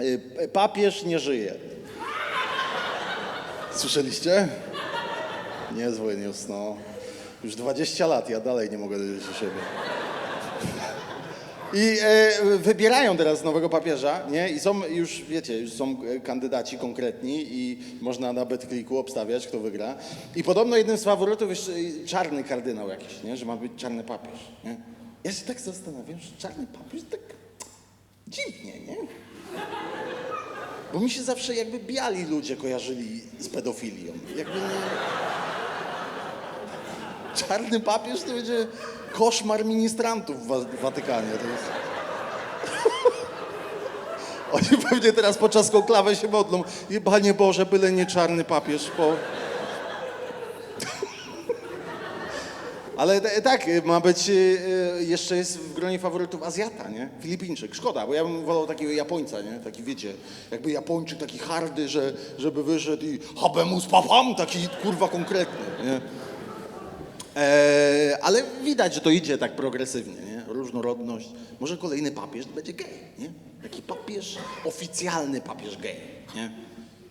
Y, Papież nie żyje. Słyszeliście? Niezły news, no. Już 20 lat, ja dalej nie mogę dojść do siebie. I e, wybierają teraz nowego papieża, nie? I są już, wiecie, już są e, kandydaci konkretni i można na BetClicku obstawiać, kto wygra. I podobno jednym z faworytów jest e, czarny kardynał jakiś, nie? Że ma być czarny papież, nie? Ja się tak zastanawiam, że czarny papież tak dziwnie, nie? Bo mi się zawsze jakby biali ludzie kojarzyli z pedofilią. Jakby nie... Czarny papież to będzie koszmar ministrantów w Wa- w Watykanie. To jest... Oni pewnie teraz podczas konklawy się modlą. Panie Boże, byle nie czarny papież, bo... Ale t- tak, ma być, y, y, jeszcze jest w gronie faworytów Azjata, nie? Filipińczyk. Szkoda, bo ja bym wolał takiego Japońca, nie? Taki, wiecie, jakby Japończyk taki hardy, że, żeby wyszedł i habemus papam, taki kurwa konkretny, nie? E, ale widać, że to idzie tak progresywnie, nie? Różnorodność. Może kolejny papież będzie gej, nie? Taki papież, oficjalny papież gej, nie?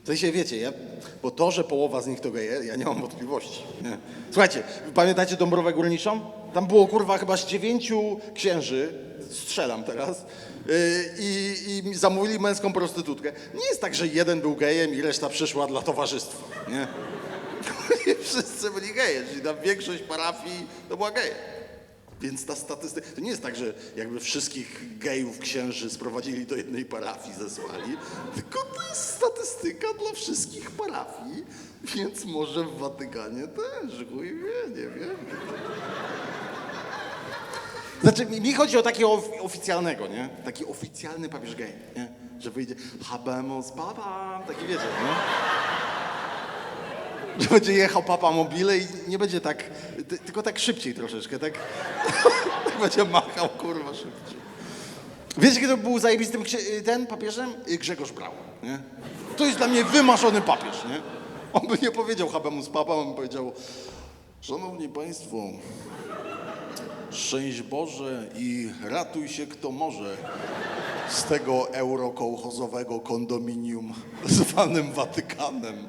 W sensie, wiecie, ja, bo to, że połowa z nich to geje, ja nie mam wątpliwości. Nie? Słuchajcie, pamiętacie Dąbrowę Górniczą? Tam było, kurwa, chyba z dziewięciu księży, strzelam teraz, yy, i, zamówili męską prostytutkę. Nie jest tak, że jeden był gejem i reszta przyszła dla towarzystwa? Nie wszyscy byli geje, czyli tam większość parafii to była geje. Więc ta statystyka, to nie jest tak, że jakby wszystkich gejów księży sprowadzili do jednej parafii, zesłali, tylko to jest statystyka dla wszystkich parafii, więc może w Watykanie też, chuj wie, nie wiem. Znaczy, mi chodzi o takiego of- oficjalnego, nie? Taki oficjalny papież gej, nie? Że wyjdzie habemus papa, taki wiecie, nie? Że będzie jechał papa mobile i nie będzie tak, ty, tylko tak szybciej troszeczkę, tak, tak będzie machał, kurwa, szybciej. Wiecie, kiedy był zajebistym ksi- ten papieżem? Y, Grzegorz Braun, nie? To jest dla mnie wymaszony papież, nie? On by nie powiedział habemus papa, on by powiedział, szanowni państwo, szczęść Boże i ratuj się kto może z tego eurokołchozowego kondominium zwanym Watykanem.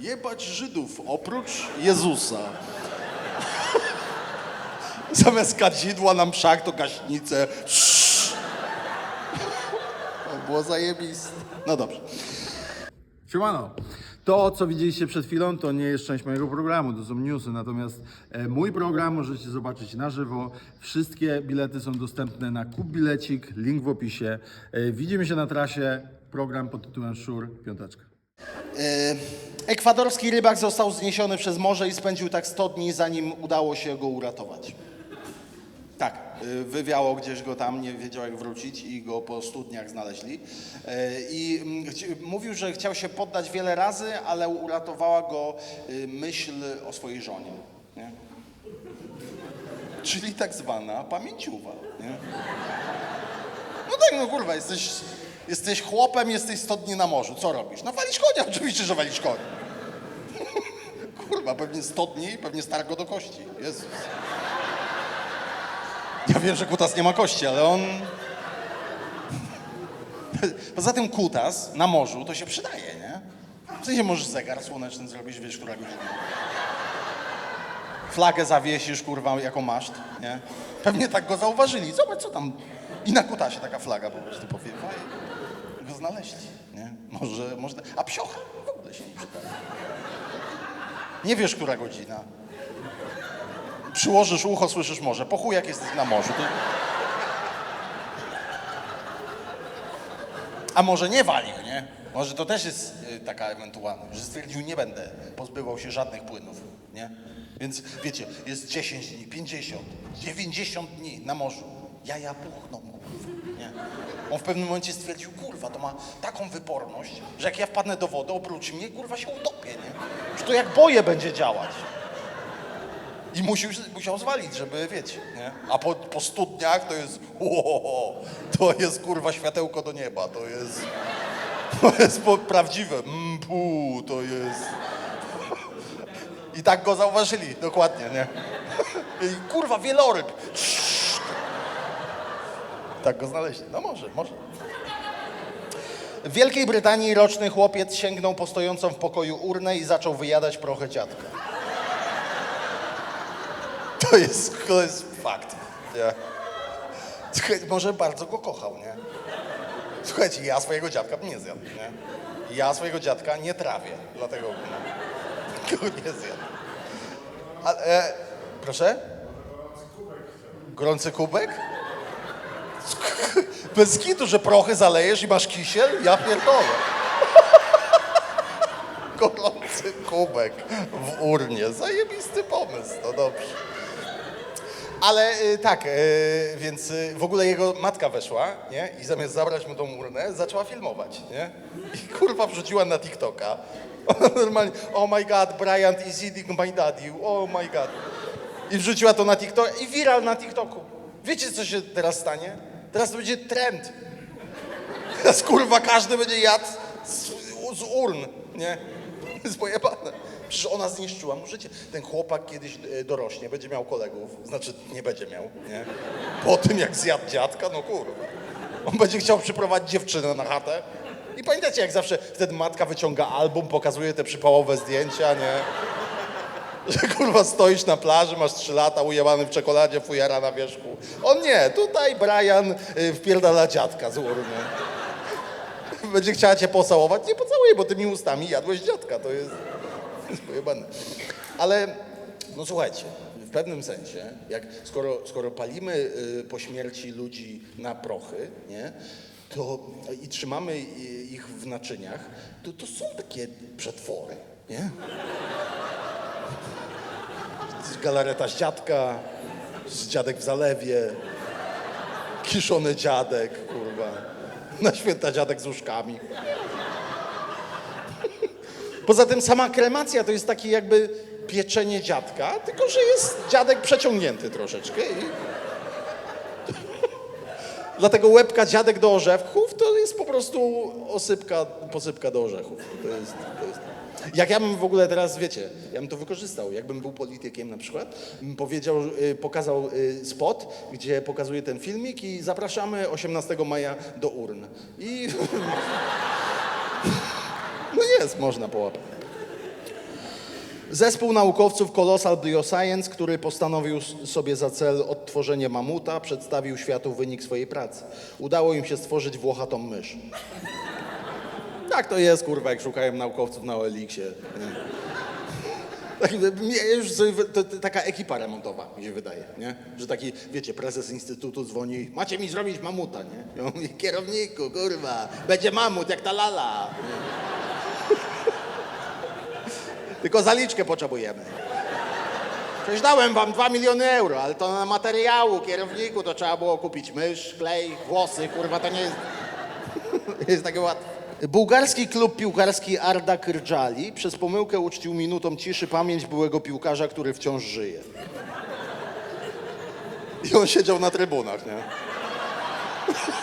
Jebać Żydów oprócz Jezusa. Zamiast kadzidła na mszach to gaśnicę. To było zajebiste. No dobrze. Siemano. To, co widzieliście przed chwilą, to nie jest część mojego programu, to są newsy, natomiast e, mój program możecie zobaczyć na żywo. Wszystkie bilety są dostępne na Kup Bilecik, link w opisie. E, widzimy się na trasie, program pod tytułem Szur, piąteczka. E, Ekwadorski rybak został zniesiony przez morze i spędził tak 100 dni, zanim udało się go uratować. Tak, y, wywiało gdzieś go tam, nie wiedział jak wrócić i go po studniach znaleźli. E, I mówił, że chciał się poddać wiele razy, ale uratowała go myśl o swojej żonie. Nie? Czyli tak zwana pamięciuwa. Nie? No tak, no kurwa, jesteś, jesteś chłopem, jesteś 100 dni na morzu. Co robisz? No walisz konia, oczywiście, że walisz konia. kurwa, pewnie 100 dni, pewnie starg go do kości. Jezus. Ja wiem, że kutas nie ma kości, ale on... Poza tym kutas na morzu to się przydaje, nie? W sensie możesz zegar słoneczny zrobić, wiesz, która godzina. Flagę zawiesisz, kurwa, jako maszt, nie? Pewnie tak go zauważyli. Zobacz, co tam... I na kutasie taka flaga po prostu powiewa go znaleźli, nie? Może, można... A psiocha w ogóle się nie przyda. Nie wiesz, która godzina. Przyłożysz ucho, słyszysz morze. Po chuj, jak jesteś na morzu. To... A może nie walił, nie? Może to też jest y, taka ewentualność, że stwierdził, nie będę pozbywał się żadnych płynów, nie? Więc wiecie, jest 10 dni, 50, 90 dni na morzu. Jaja puchną, kurwa, nie? On w pewnym momencie stwierdził, kurwa, to ma taką wyporność, że jak ja wpadnę do wody, oprócz mnie, kurwa, się utopię, nie? Że to jak boje będzie działać. I musiał, musiał zwalić, żeby wiecie, nie? A po, po studniach to jest, o, to jest kurwa światełko do nieba, to jest, to jest prawdziwe, mm, pu, to jest. I tak go zauważyli, dokładnie, nie? I kurwa, wieloryb. Tak go znaleźli. No może, może. W Wielkiej Brytanii roczny chłopiec sięgnął po stojącą w pokoju urnę i zaczął wyjadać prochę dziadka. To jest, to jest fakt. Nie? Może bardzo go kochał, nie? Słuchajcie, ja swojego dziadka bym nie zjadł, nie? Ja swojego dziadka nie trawię, dlatego go nie zjadł. A, e, proszę? Gorący kubek? Bez kitu, że prochy zalejesz i masz kisiel? Ja pierdolę. Gorący kubek w urnie. Zajebisty pomysł, no dobrze. Ale y, tak, y, więc y, w ogóle jego matka weszła, nie? I zamiast zabrać mu tą urnę, zaczęła filmować, nie? I kurwa wrzuciła na TikToka. Normalnie, oh my god, Brian is eating my daddy, oh my god. I wrzuciła to na TikTok i viral na TikToku. Wiecie, co się teraz stanie? Teraz to będzie trend. Teraz kurwa każdy będzie jadł z, z urn, nie? Jest pojebane. Przecież ona zniszczyła mu życie. Ten chłopak kiedyś e, dorośnie, będzie miał kolegów, znaczy nie będzie miał, nie? Po tym jak zjadł dziadka, no kurwa. On będzie chciał przyprowadzić dziewczynę na chatę. I pamiętacie, jak zawsze wtedy matka wyciąga album, pokazuje te przypałowe zdjęcia, nie? Że kurwa stoisz na plaży, masz trzy lata, ujebany w czekoladzie, fujara na wierzchu. On nie, tutaj Brian y, wpierdala dziadka z urny. Będzie chciała cię pocałować? Nie pocałuje, bo tymi ustami jadłeś dziadka, to jest, to jest. Ale, no słuchajcie, w pewnym sensie, jak, skoro, skoro palimy y, po śmierci ludzi na prochy, nie? To, i trzymamy y, ich w naczyniach, to, to są takie przetwory, nie? Galareta z dziadka, z dziadek w zalewie, kiszony dziadek, kurwa, na święta dziadek z łóżkami. Poza tym sama kremacja to jest takie jakby pieczenie dziadka, tylko że jest dziadek przeciągnięty troszeczkę i... Dlatego łebka dziadek do orzechów to jest po prostu osypka, posypka do orzechów. To jest, to jest... Jak ja bym w ogóle teraz, wiecie, ja bym to wykorzystał, jakbym był politykiem na przykład, bym powiedział, y, pokazał y, spot, gdzie pokazuje ten filmik i zapraszamy 18 maja do urn. I no jest, można połapać. Zespół naukowców Colossal Bioscience, który postanowił sobie za cel odtworzenie mamuta, przedstawił światu wynik swojej pracy. Udało im się stworzyć włochatą mysz. Tak to jest, kurwa, jak szukałem naukowców na OLX-ie. Tak, już sobie, to, to, taka ekipa remontowa, mi się wydaje, nie? Że taki, wiecie, prezes instytutu dzwoni, macie mi zrobić mamuta, nie? Kierowniku, kurwa, będzie mamut jak ta lala. Tylko zaliczkę potrzebujemy. Przecież dałem wam 2 miliony euro, ale to na materiału, kierowniku, to trzeba było kupić mysz, klej, włosy, kurwa, to nie jest, jest takie łatwe. Bułgarski klub piłkarski Arda Kyrджali przez pomyłkę uczcił minutą ciszy pamięć byłego piłkarza, który wciąż żyje. I on siedział na trybunach, nie?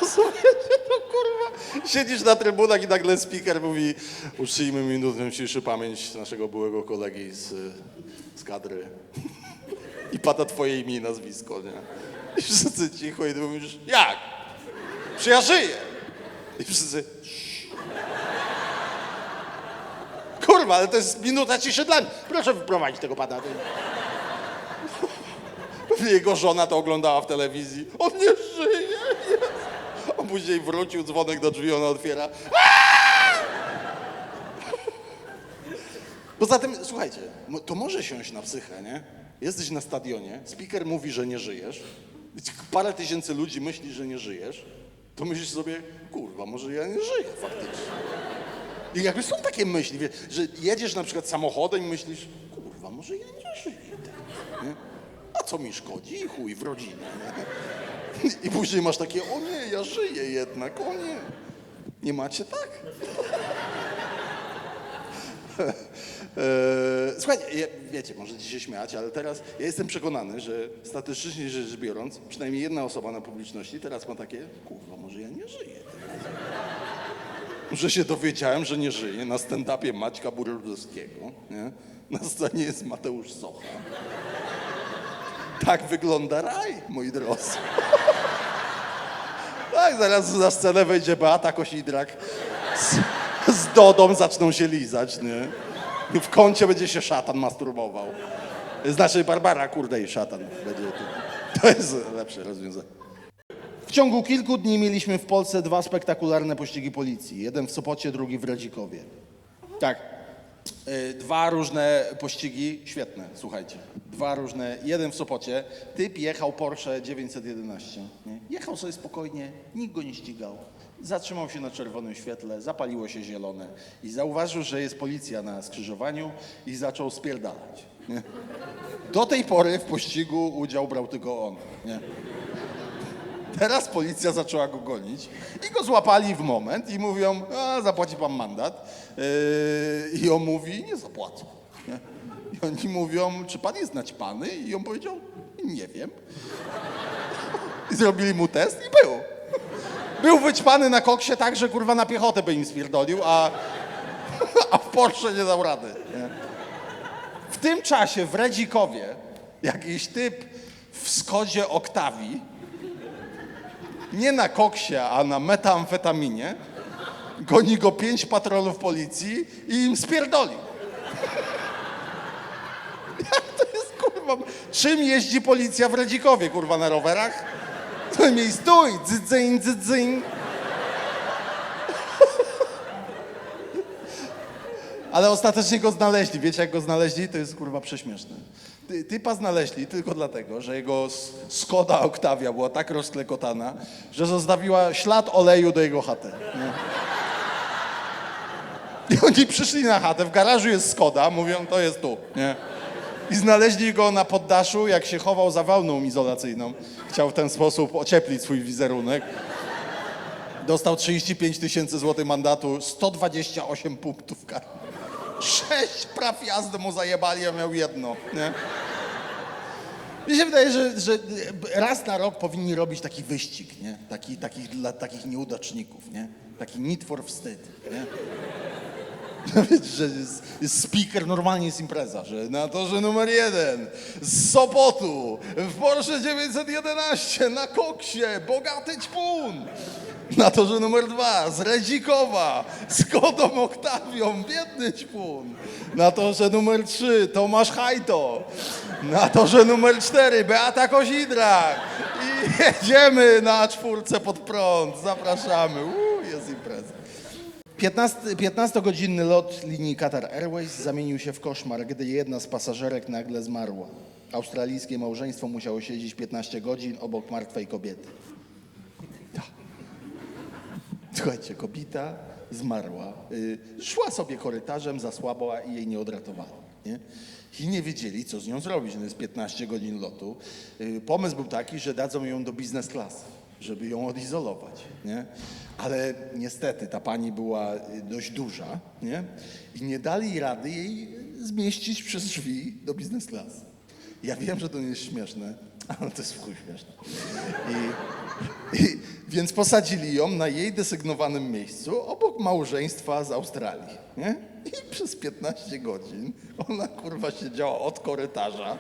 Rozumiecie, no kurwa. Siedzisz na trybunach i nagle speaker mówi uczcijmy minutę ciszy pamięć naszego byłego kolegi z, z kadry. I pada twoje imię i nazwisko, nie? I wszyscy cicho i ty mówisz, jak? Czy ja żyję? I wszyscy, Kurwa, ale to jest minuta ciszy dla mnie. Proszę wyprowadzić tego pana. Pewnie Jego żona to oglądała w telewizji. On nie żyje. On później wrócił, dzwonek do drzwi, ona otwiera. Poza tym, słuchajcie, to może siąść na psychę, nie? Jesteś na stadionie, speaker mówi, że nie żyjesz, parę tysięcy ludzi myśli, że nie żyjesz, to myślisz sobie, kurwa, może ja nie żyję faktycznie. I jakby są takie myśli, wie, że jedziesz na przykład samochodem i myślisz, kurwa, może ja nie żyję. Nie? A co mi szkodzi? Chuj w rodzinę. Nie? I później masz takie, o nie, ja żyję jednak, o nie. Nie macie tak? Eee, Słuchajcie, ja- wiecie, możecie się śmiać, ale teraz ja jestem przekonany, że statystycznie rzecz biorąc, przynajmniej jedna osoba na publiczności teraz ma takie, kurwa, może ja nie żyję. Że się dowiedziałem, że nie żyje na stand-upie Maćka Burudowskiego, nie? Na scenie jest Mateusz Socha. Tak wygląda raj, moi drodzy. Tak, zaraz na scenę wejdzie Beata Kosidrak z, z Dodą zaczną się lizać, nie? W kącie będzie się szatan masturbował. Znaczy Barbara, kurde i szatan będzie. To, to jest lepsze rozwiązanie. W ciągu kilku dni mieliśmy w Polsce dwa spektakularne pościgi policji. Jeden w Sopocie, drugi w Radzikowie. Tak. Y, Dwa różne pościgi, świetne, słuchajcie. Dwa różne, jeden w Sopocie. Typ jechał Porsche 911. Nie? Jechał sobie spokojnie, nikt go nie ścigał. Zatrzymał się na czerwonym świetle, zapaliło się zielone i zauważył, że jest policja na skrzyżowaniu i zaczął spierdalać. Nie? Do tej pory w pościgu udział brał tylko on. Nie? Teraz policja zaczęła go gonić i go złapali w moment i mówią, a zapłaci pan mandat. Yy, I on mówi, nie zapłacę. Nie? I oni mówią, czy pan jest naćpany? I on powiedział, nie wiem. I zrobili mu test i był. Był wyćpany na koksie tak, że kurwa na piechotę by im spierdolił, a, a w Porsche nie dał rady. Nie? W tym czasie w Redzikowie jakiś typ w Skodzie Oktawii nie na koksie, a na metamfetaminie. Goni go pięć patrolów policji i im spierdoli. Jak to jest, kurwa? Czym jeździ policja w Redzikowie, kurwa, na rowerach? To mi stój, dzydzyn, dzydzyn. Ale ostatecznie go znaleźli. Wiecie, jak go znaleźli? To jest kurwa prześmieszne. Ty, typa znaleźli tylko dlatego, że jego Skoda Octavia była tak rozklekotana, że zostawiła ślad oleju do jego chaty. Nie? I oni przyszli na chatę, w garażu jest Skoda, mówią, to jest tu. Nie? I znaleźli go na poddaszu, jak się chował za wełną izolacyjną. Chciał w ten sposób ocieplić swój wizerunek. Dostał 35 tysięcy złotych mandatu, 128 punktów karnych. Sześć praw jazdy mu zajebali, a miał jedno. Nie? Mi się wydaje, że, że raz na rok powinni robić taki wyścig, nie? Taki, takich, dla takich nieudaczników, nie? Taki for wstyd, nie? Że jest speaker, normalnie jest impreza, że na torze numer jeden z Sopotu w Porsche 911 na koksie, bogaty ćpun. Na torze numer dwa z Redzikowa z Kodą Oktawią, biedny ćpun. Na torze numer trzy Tomasz Hajto. Na torze numer cztery Beata Kozidrak. I jedziemy na czwórce pod prąd. Zapraszamy. Uuu, jest impreza. 15, 15-godzinny lot linii Qatar Airways zamienił się w koszmar, gdy jedna z pasażerek nagle zmarła. Australijskie małżeństwo musiało siedzieć 15 godzin obok martwej kobiety. Słuchajcie, kobieta zmarła, y, szła sobie korytarzem, zasłabła i jej nie odratowano. Nie? I nie wiedzieli, co z nią zrobić. No jest 15 godzin lotu. Y, pomysł był taki, że dadzą ją do biznes class, żeby ją odizolować. Nie? Ale niestety ta pani była y, dość duża nie? i nie dali rady jej zmieścić przez drzwi do biznes class. Ja wiem, że to nie jest śmieszne, ale to jest chuj śmieszne. I, i, więc posadzili ją na jej desygnowanym miejscu obok małżeństwa z Australii. Nie? I przez 15 godzin ona kurwa siedziała od korytarza.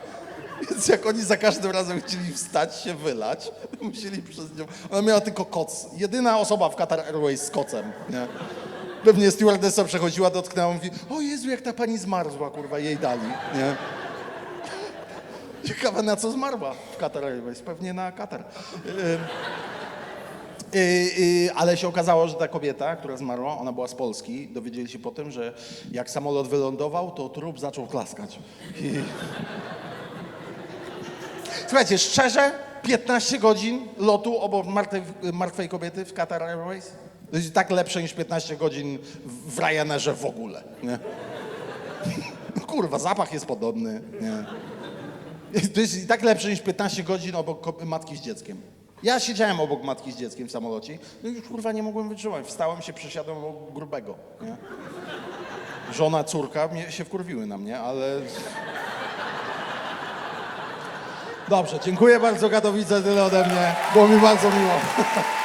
Więc jak oni za każdym razem chcieli wstać się wylać, musieli przez nią. Ona miała tylko koc. Jedyna osoba w Qatar Airways z kocem. Nie? Pewnie stewardessa przechodziła, dotknęła, mówi, o Jezu, jak ta pani zmarzła, kurwa, jej dali. Nie? Ciekawe, na co zmarła w Qatar Airways. Pewnie na Qatar. Yy, yy, ale się okazało, że ta kobieta, która zmarła, ona była z Polski. Dowiedzieli się potem, że jak samolot wylądował, to trup zaczął klaskać. I... Słuchajcie, szczerze, 15 godzin lotu obok martwej, martwej kobiety w Qatar Airways to jest tak lepsze niż 15 godzin w Ryanerze w ogóle. Nie? Kurwa, zapach jest podobny. Nie? To jest i tak lepsze niż 15 godzin obok matki z dzieckiem. Ja siedziałem obok matki z dzieckiem w samolocie, no i już kurwa nie mogłem wytrzymać. Wstałem się, przesiadłem obok grubego. Nie? Żona, córka mnie się wkurwiły na mnie, ale... Dobrze, dziękuję bardzo Katowice, tyle ode mnie. Było mi bardzo miło.